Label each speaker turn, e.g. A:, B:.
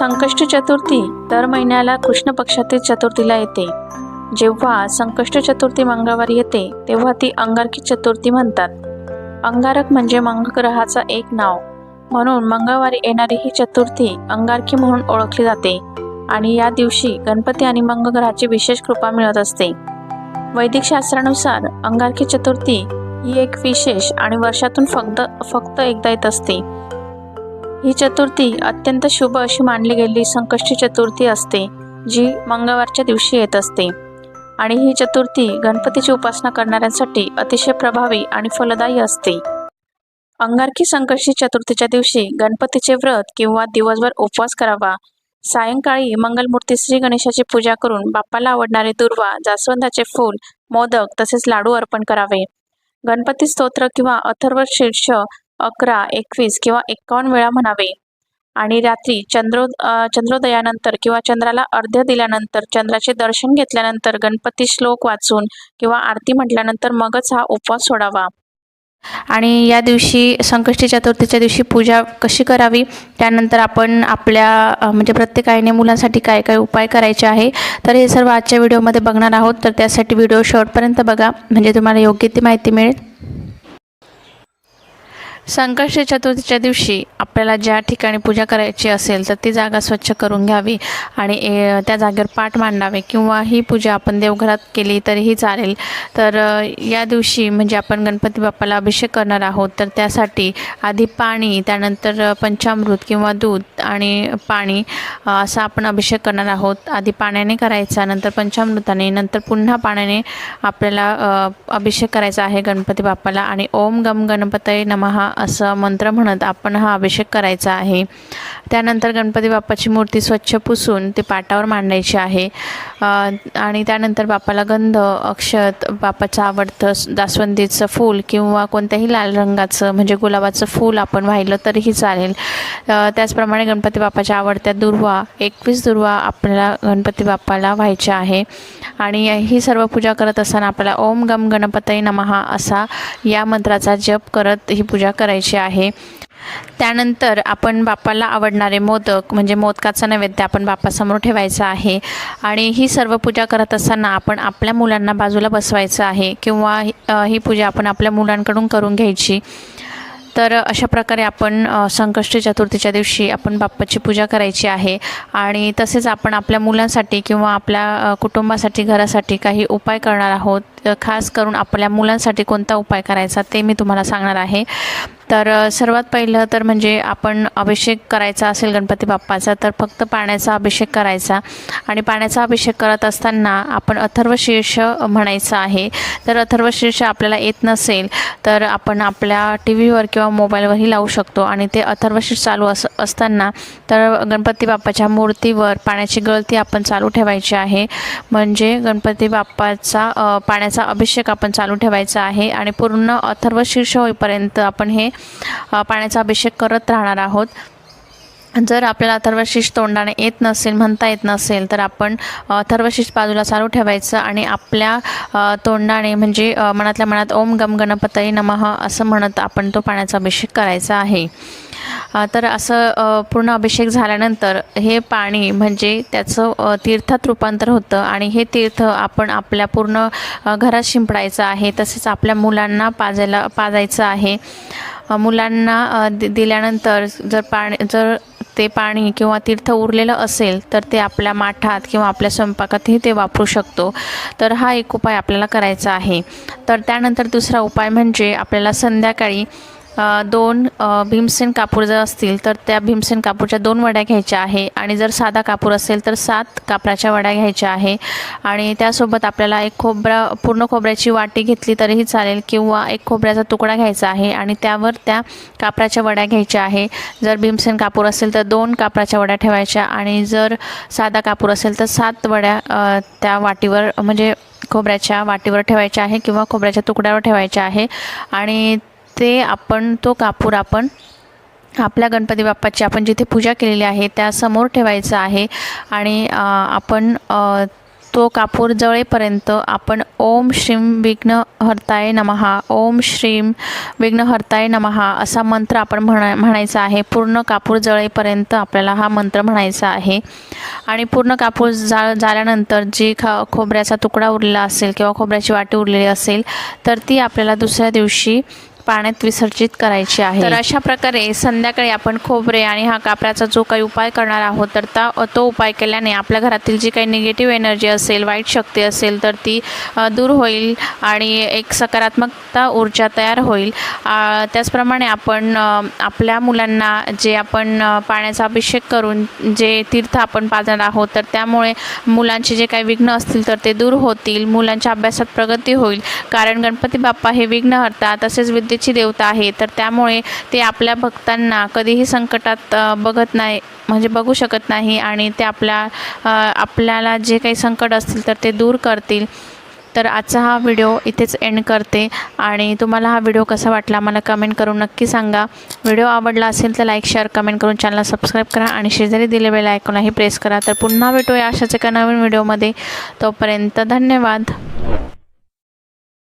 A: संकष्ट चतुर्थी दर महिन्याला कृष्ण पक्षातील चतुर्थीला येते. जेव्हा संकष्ट चतुर्थी मंगळवारी येते तेव्हा ती अंगारकी चतुर्थी म्हणतात. अंगारक म्हणजे मंगळग्रहाचा एक नाव. म्हणून मंगळवारी येणारी ही चतुर्थी अंगारकी म्हणून ओळखली जाते आणि या दिवशी गणपती आणि मंगळग्रहाची विशेष कृपा मिळत असते. वैदिक शास्त्रानुसार अंगारकी चतुर्थी ही एक विशेष आणि वर्षातून फक्त फक्त एकदा येत असते. ही चतुर्थी अत्यंत शुभ अशी मानली गेलेली संकष्टी चतुर्थी असते जी मंगळवारच्या दिवशी येत असते. आणि ही चतुर्थी गणपतीची उपासना करणाऱ्यांसाठी अतिशय प्रभावी आणि फलदायी असते. अंगारकी संकष्टी चतुर्थीच्या दिवशी गणपतीचे व्रत किंवा दिवसभर उपवास करावा. सायंकाळी मंगलमूर्ती श्री गणेशाची पूजा करून बाप्पाला आवडणारे दुर्वा जास्वंदाचे फूल मोदक तसेच लाडू अर्पण करावे. गणपती स्तोत्र किंवा अथर्व शीर्ष अकरा एकवीस किंवा एकावन्न वेळा म्हणावे. आणि रात्री चंद्रो चंद्रोदयानंतर किंवा चंद्राला अर्ध्य दिल्यानंतर चंद्राचे दर्शन घेतल्यानंतर गणपती श्लोक वाचून किंवा आरती म्हटल्यानंतर मगच हा उपवास सोडावा. आणि या दिवशी संकष्टी चतुर्थीच्या दिवशी पूजा कशी करावी? त्यानंतर आपण आपल्या म्हणजे प्रत्येक आईने मुलांसाठी काय काय उपाय करायचे आहे? तर हे सर्व आजच्या व्हिडिओमध्ये बघणार आहोत. तर त्यासाठी व्हिडिओ शेवटपर्यंत बघा. म्हणजे तुम्हाला योग्य ती माहिती मिळेल. संकष्टी चतुर्थीच्या दिवशी आपल्याला ज्या ठिकाणी पूजा करायची असेल तर ती जागा स्वच्छ करून घ्यावी आणि ए, त्या जागेवर पाठ मांडावे किंवा ही पूजा आपण देवघरात केली तरीही चालेल. तर या दिवशी म्हणजे आपण गणपती बाप्पाला अभिषेक करणार आहोत तर त्यासाठी आधी पाणी त्यानंतर पंचामृत किंवा दूध आणि पाणी असा आपण अभिषेक करणार आहोत. आधी पाण्याने करायचा नंतर पंचामृताने नंतर पुन्हा पाण्याने आपल्याला अभिषेक करायचा आहे गणपती बाप्पाला. आणि ओम गम गणपतय नमः असं मंत्र म्हणत आपण हा अभिषेक करायचा आहे. त्यानंतर गणपती बाप्पाची मूर्ती स्वच्छ पुसून ते पाटावर मांडायची आहे. आणि त्यानंतर बाप्पाला गंध अक्षत बाप्पाचं आवडतं जास्वंदीचं फूल किंवा कोणत्याही लाल रंगाचं म्हणजे गुलाबाचं फूल आपण वाहिलं तरीही चालेल. त्याचप्रमाणे गणपती बाप्पाच्या आवडत्या दुर्वा एकवीस दुर्वा आपल्याला गणपती बाप्पाला व्हायच्या आहे. आणि ही सर्व पूजा करत असताना आपल्याला ओम गम गणपती नमः असा या मंत्राचा जप करत ही पूजा करायची आहे. त्यानंतर आपण बाप्पाला आवडणारे मोदक म्हणजे मोदकाचा नैवेद्य आपण बाप्पासमोर ठेवायचा आहे. आणि ही सर्व पूजा करत असताना आपण आपल्या मुलांना बाजूला बसवायचं आहे किंवा ही- ही पूजा आपण आपल्या मुलांकडून करून घ्यायची. तर अशा प्रकारे आपण संकष्टी चतुर्थीच्या दिवशी आपण बाप्पाची पूजा करायची आहे. आणि तसेच आपण आपल्या मुलांसाठी किंवा आपल्या कुटुंबासाठी घरासाठी काही उपाय करणार आहोत. खास करून आपल्या मुलांसाठी कोणता उपाय करायचा ते मी तुम्हाला सांगणार आहे. तर सर्वात पहिलं तर म्हणजे आपण अभिषेक करायचा असेल गणपती बाप्पाचा तर फक्त पाण्याचा अभिषेक करायचा. आणि पाण्याचा अभिषेक करत असताना आपण अथर्वशीर्ष म्हणायचं आहे. तर अथर्वशीर्ष आपल्याला येत नसेल तर आपण आपल्या टी व्हीवर किंवा मोबाईलवरही लावू शकतो. आणि ते अथर्वशीर्ष चालू अस असताना तर गणपती बाप्पाच्या मूर्तीवर पाण्याची गळती आपण चालू ठेवायची आहे. म्हणजे गणपती बाप्पाचा पाण्याचा अभिषेक आपण चालू ठेवायचा आहे. आणि पूर्ण अथर्वशीर्ष होईपर्यंत आपण हे पाण्याचा अभिषेक करत राहणार आहोत. जर आपल्याला अथर्वशीष तोंडाने येत नसेल म्हणता येत नसेल तर आपण अथर्वशीष बाजूला चालू ठेवायचं आणि आपल्या तोंडाने म्हणजे मनातल्या मनात ओम गम गणपतई नमः असं म्हणत आपण तो पाण्याचा अभिषेक करायचा आहे. तर असं पूर्ण अभिषेक झाल्यानंतर हे पाणी म्हणजे त्याचं तीर्थात रूपांतर होतं आणि हे तीर्थ आपण आपल्या पूर्ण घरात शिंपडायचं आहे तसेच आपल्या मुलांना पाजायला पाजायचं आहे. मुलांना दि दिल्यानंतर जर पाणी जर ते पाणी किंवा तीर्थ उरलेलं असेल तर ते आपल्या माठात किंवा आपल्या स्वयंपाकातही ते वापरू शकतो. तर हा एक उपाय आपल्याला करायचा आहे. तर त्यानंतर दुसरा उपाय म्हणजे आपल्याला संध्याकाळी दोन भीमसेन कापूर जर असतील तर त्या भीमसेन कापूरच्या दोन वड्या घ्यायच्या आहे. आणि जर साधा कापूर असेल तर सात कापराच्या वड्या घ्यायच्या आहे. आणि त्यासोबत आपल्याला एक खोबरा पूर्ण खोबऱ्याची वाटी घेतली तरीही चालेल किंवा एक खोबऱ्याचा तुकडा घ्यायचा आहे आणि त्यावर त्या कापराच्या वड्या घ्यायच्या आहे. जर भीमसेन कापूर असेल तर दोन कापराच्या वड्या ठेवायच्या आणि जर साधा कापूर असेल तर सात वड्या त्या वाटीवर म्हणजे खोबऱ्याच्या वाटीवर ठेवायच्या आहे किंवा खोबऱ्याच्या तुकड्यावर ठेवायच्या आहे. आणि ते आपण तो कापूर आपण आपल्या गणपती बाप्पाची आपण जिथे पूजा केलेली आहे त्यासमोर ठेवायचं आहे. आणि आपण तो कापूर जळेपर्यंत आपण ओम श्रीम विघ्न हरताय नमहा ओम श्रीम विघ्न हरताय नमहा असा मंत्र आपण म्हणा म्हणायचा आहे. पूर्ण कापूर जळेपर्यंत आपल्याला हा मंत्र म्हणायचा आहे. आणि पूर्ण कापूर जा झाल्यानंतर जी खा खोबऱ्याचा तुकडा उरलेला असेल किंवा खोबऱ्याची वाटी उरलेली असेल तर ती आपल्याला दुसऱ्या दिवशी पाण्यात विसर्जित करायची आहे. तर अशा प्रकारे संध्याकाळी आपण खोबरे आणि हा कापराचा जो काही उपाय करणार आहोत तर ता तो उपाय केल्याने आपल्या घरातील जी काही निगेटिव्ह एनर्जी असेल वाईट शक्ती असेल तर ती दूर होईल आणि एक सकारात्मकता ऊर्जा तयार होईल. त्याचप्रमाणे आपण आपल्या मुलांना जे आपण पाण्याचा अभिषेक करून जे तीर्थ आपण पाजणार आहोत तर त्यामुळे मुलांचे जे काही विघ्न असतील तर ते दूर होतील मुलांच्या अभ्यासात प्रगती होईल. कारण गणपती बाप्पा हे विघ्नहर्ता तसेच विद्येची देवता आहे तर त्यामुळे ते आपल्या भक्तांना कधीही संकटात बघत नाही म्हणजे बघू शकत नाही आणि ते आपल्या आपल्याला जे काही संकट असतील तर ते दूर करतील. तर आजचा हा व्हिडिओ इथेच एंड करते आणि तुम्हाला हा व्हिडिओ कसा वाटला मला कमेंट करून नक्की सांगा. व्हिडिओ आवडला असेल तर लाईक शेअर कमेंट करून चॅनल सबस्क्राईब करा आणि शेजारी दिले बेल आयकॉनलाही प्रेस करा. तर पुन्हा भेटूया अशाच एका नवीन व्हिडिओमध्ये. तोपर्यंत धन्यवाद.